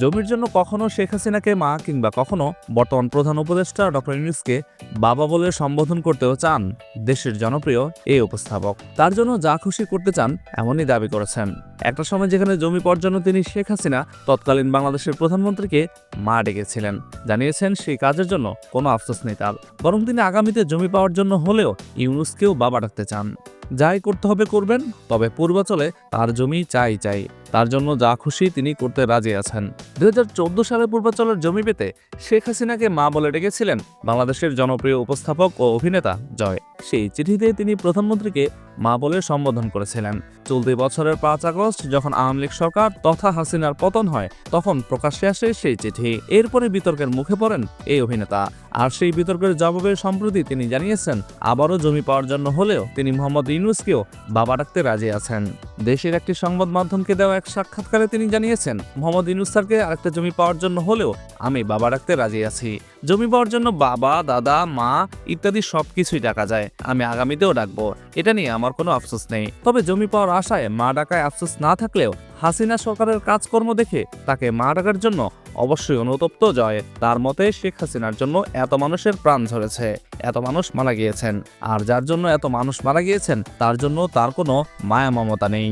জমির জন্য কখনো শেখ হাসিনাকে মা কিংবা কখনো বর্তমান প্রধান উপদেষ্টা ডক্টর ইউনুসকে বাবা বলে সম্বোধন করতেও চান দেশের জনপ্রিয় এই উপস্থাপক। তার জন্য যা খুশি করতে চান এমনই দাবি করেছেন। একটা সময় যেখানে জমি জন্য তিনি শেখ হাসিনা তৎকালীন বাংলাদেশের প্রধানমন্ত্রীকে মা ডেকেছিলেন। জানিয়েছেন সেই কাজের জন্য কোনো আফসোস নেই তার। বরং তিনি আগামীতে জমি পাওয়ার জন্য হলেও ইউনুসকেও বাবা ডাকতে চান। যাই করতে হবে করবেন, তবে পূর্বাচলে তার জমি চাই চাই। তার জন্য যা খুশি তিনি করতে রাজি আছেন। দুই হাজার চোদ্দ সালে পূর্বাচলের জমি পেতে শেখ হাসিনাকে মা বলে ডেকেছিলেন বাংলাদেশের জনপ্রিয় উপস্থাপক ও অভিনেতা জয়। সেই চিঠিতে তিনি প্রধানমন্ত্রীকে মা বলে সম্বোধন করেছিলেন। চলতি বছরের পাঁচ আগস্ট যখন আওয়ামী লীগ সরকার তথা হাসিনার পতন হয়, তখন প্রকাশ্যে আসে সেই চিঠি। এরপরে বিতর্কের মুখে পড়েন এই অভিনেতা। আর সেই বিতর্কের জবাবে সম্প্রতি তিনি জানিয়েছেন, আবারও জমি পাওয়ার জন্য হলেও তিনি মোহাম্মদ ইউনুসকেও বাবা ডাকতে রাজি আছেন। দেশের একটি সংবাদ মাধ্যমকে দেওয়া এক সাক্ষাৎকারে তিনি জানিয়েছেন, মোহাম্মদ ইনুস স্যারকে আরেকটা জমি পাওয়ার জন্য হলেও আমি বাবা রাখতে রাজি আছি। জমি পাওয়ার জন্য বাবা, দাদা, মা ইত্যাদি সবকিছুই ডাকা যায়। আমি আগামীতেও ডাকবো। এটা নিয়ে আমার কোনো আফসোস নেই। তবে জমি পাওয়ার আশায় মা ডাকায় আফসোস না থাকলেও হাসিনা সরকারের কাজকর্ম দেখে তাকে মা ডাকার জন্য অবশ্যই অনুতপ্ত জয়। তার মতে, শেখ হাসিনার জন্য এত মানুষের প্রাণ ঝরেছে, এত মানুষ মারা গিয়েছেন। আর যার জন্য এত মানুষ মারা গিয়েছেন, তার জন্য তার কোনো মায়া মমতা নেই।